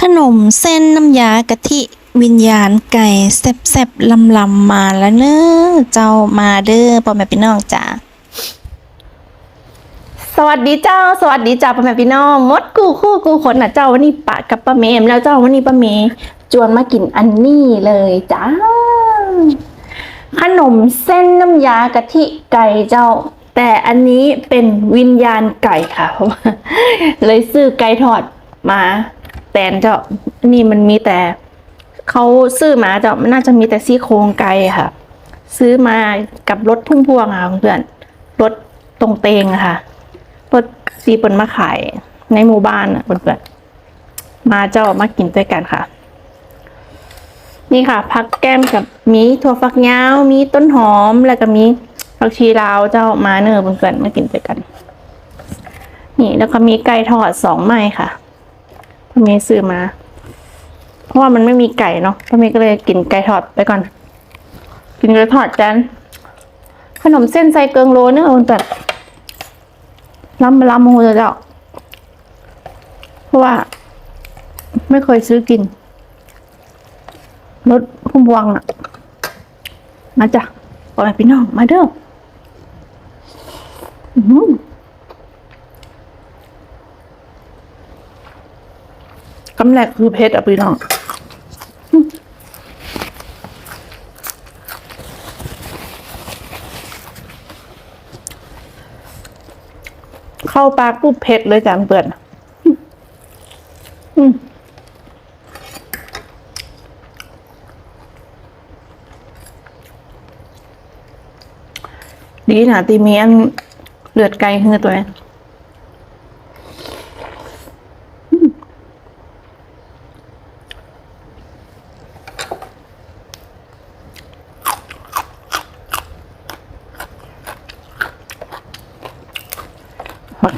ขนมเส้นน้ำยากะทิวิญญาณไก่แซ่บๆลำลำๆมาแล้วเนอะเจ้ามาเด้อพ่อแม่พี่น้องจ้าสวัสดีเจ้า สวัสดีจ้าพ่อแม่พี่น้องมดกูคู่กูขนนะเจ้าวันนี้ปะกับป้าเมมแล้วเจ้าวันนี้ป้าเมจวนมากินอันนี้เลยจ้าขนมเส้นน้ำยากะทิไก่เจ้า แต่อันนี้เป็นวิญญาณไก่ค่ะ เลยซื้อไก่ทอดมา ตนเจ้านนี้มันมีแต่เขาซื้อมาเจ้ามันน่าจะมีแต่ซี่โครงไก่ค่ะ ซื้อมากับรถพุ่มพวงค่ะเพื่อนรถตรงเตงค่ะรถซีเปิลมาขายในหมู่บ้านอะเพื่อนมาเจ้ามากินด้วยกันค่ะ นี่ค่ะพักแก้มกับมีถั่วฝักยาวมีต้นหอมแล้วก็มีผักชีลาวเจ้ามาเนอเพื่อนๆมากินด้วยกัน นี่แล้วก็มีไก่ทอดสองไม้ค่ะ เมย์ซื้อมา เพราะว่ามันไม่มีไก่เนาะเมย์ก็เลยกินไก่ทอดไปก่อน กินไก่ทอดจัน ขนมเส้นใส่เกิงโลเนอะเพื่อนๆล้ำล้ำหูจะเจ้าเพราะว่า ไม่เคยซื้อกินรถพุ่มพวงอะมาจ้ะปล่อยพี่น้องมาเด้ออื้อหือ กำแรกคือเพชรอะพี่น้องเข้าปากปุ๊บเผ็ดเลยจ้ะเปื่อนอืมดีนะตีมีอันเลือดไก่เฮือตัวนี้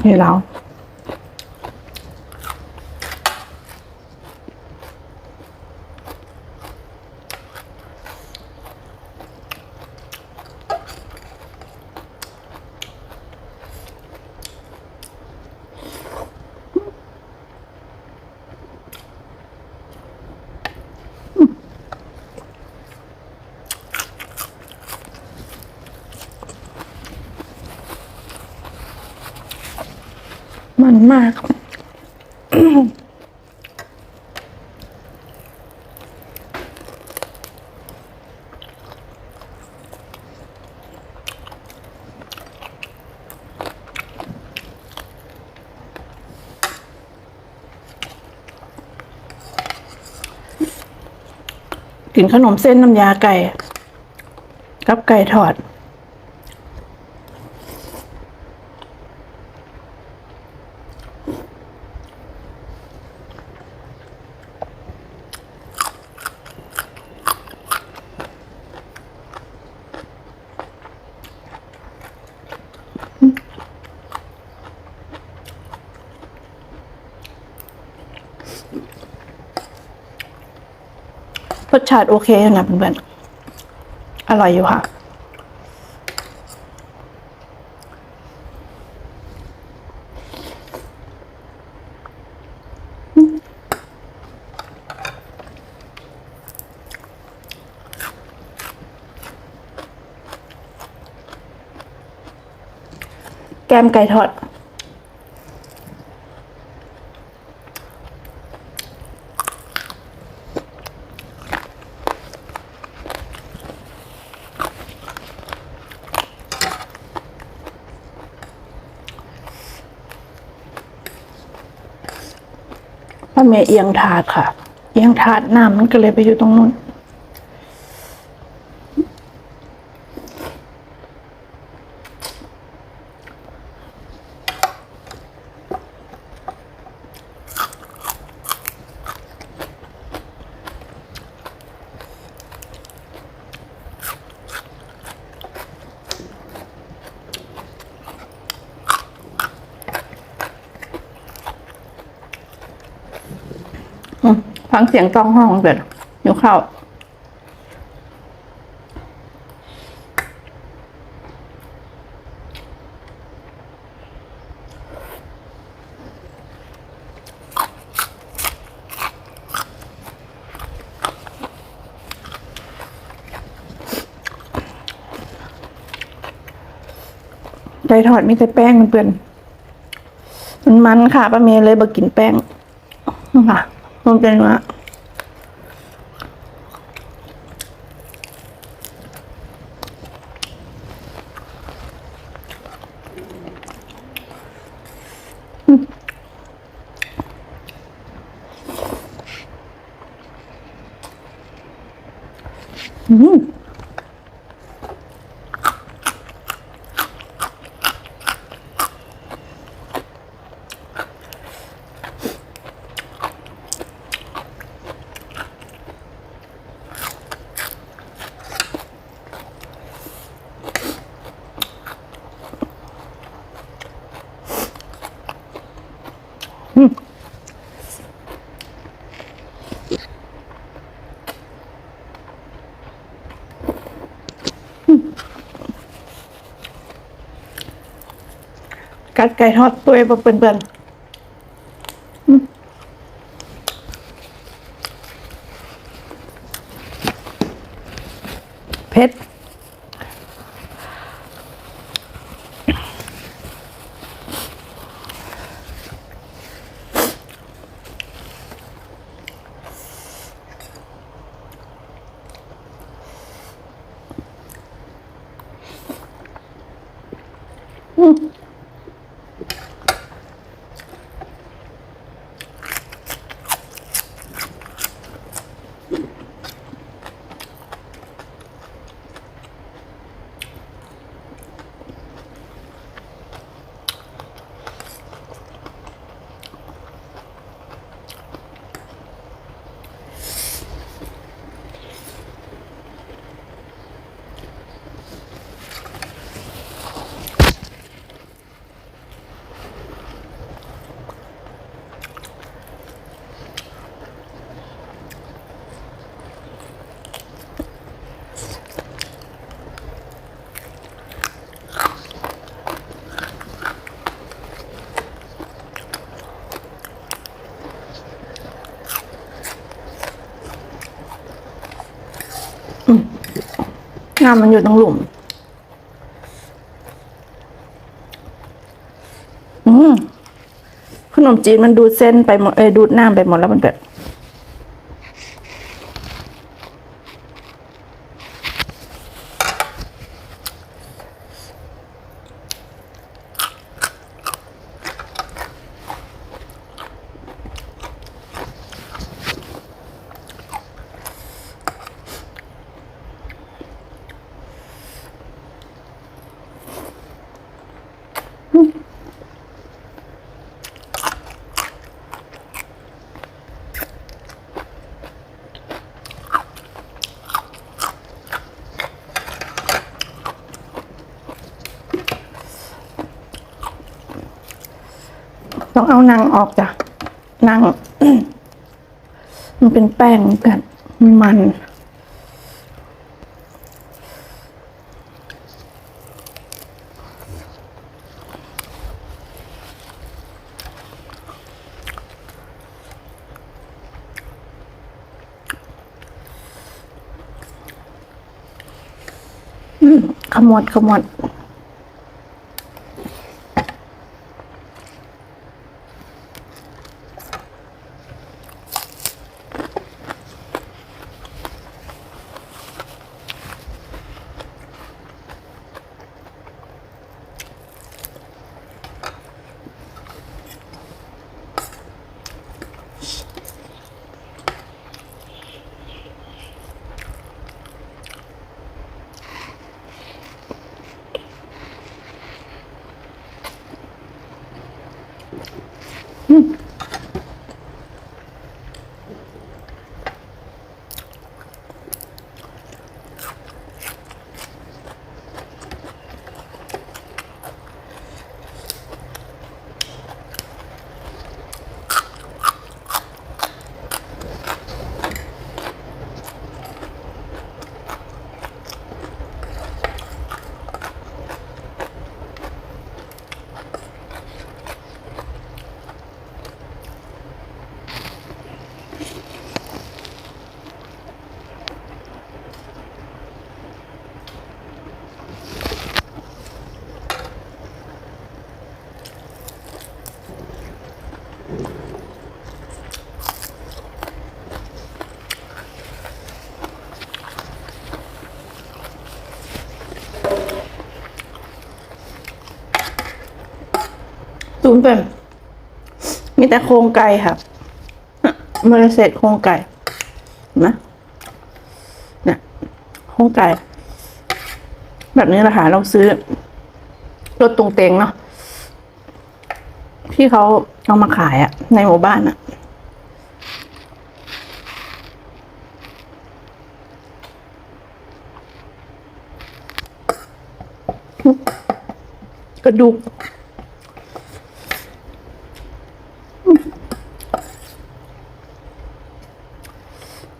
ผักให้ มันมากกินขนมเส้นน้ำยาไก่ กับไก่ทอด รสชาติโอเคอยู่นะเพื่อนๆ อร่อยอยู่ค่ะ แกมไก่ทอด แม่เอียงถาดค่ะ เอียงถาดน้ำมันก็เลยไปอยู่ตรงนู้น ฟังเสียงต้องห้องเสร็จอยู่เข้าไก่ทอดมีแต่แป้งมันเปื่อน มันมันค่ะป้าเมย์เลยบอกกินแป้งค่ะ มันเป็นว่าอืม กัดไก่ทอดตัวเองเปื่อนๆเผ็ด งามมันอยู่ตรงหลุม อืมขนมจีนมันดูดเส้นไปหมดเอ้ยดูดน้ำไปหมดแล้วมันแบบ ต้องเอานางออกจ้ะนางมันเป็นแป้งกันมันขมวดขมวด Hmm. ตุ๋นแบบมีแต่โครงไก่ค่ะมันเสร็จโครงไก่นะเนี่ยโครงไก่ แบบนี้แหละค่ะเราซื้อรถตรงเตงเนาะ ที่เขาเอามาขายอะในหมู่บ้านอะกระดูก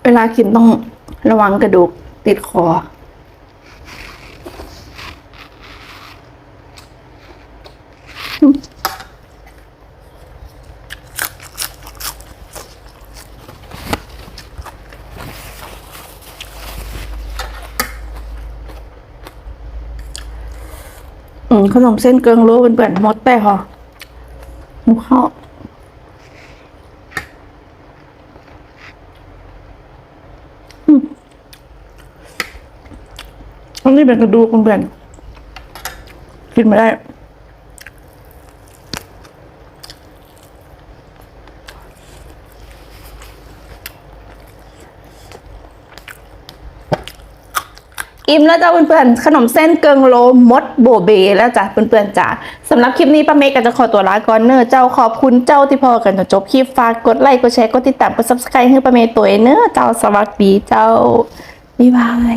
เวลากินต้องระวังกระดูกติดคอ อืมขนมเส้นเกิงรู้เป็นเปื่อนๆมดแต่พอหมูข้าวอืมอันนี้เป็นกระดูกเปื่อนกินไม่ได้ อิ่มแล้วจ้าเพื่อนๆขนมเส้นเกิงโลมดโบเบ แล้วจ้ะเพื่อนๆจ้ะสำหรับคลิปนี้ป้าเมย์ก็จะขอตัวลาก่อนเนอะเจ้าขอบคุณเจ้าที่พอกันจนจบคลิปฝากกดไลค์กดแชร์กดติดตามกดซับสไครต์ให้ป้าเมย์ตัวเองเนอะเจ้าสวัสดีเจ้าบ๊ายบาย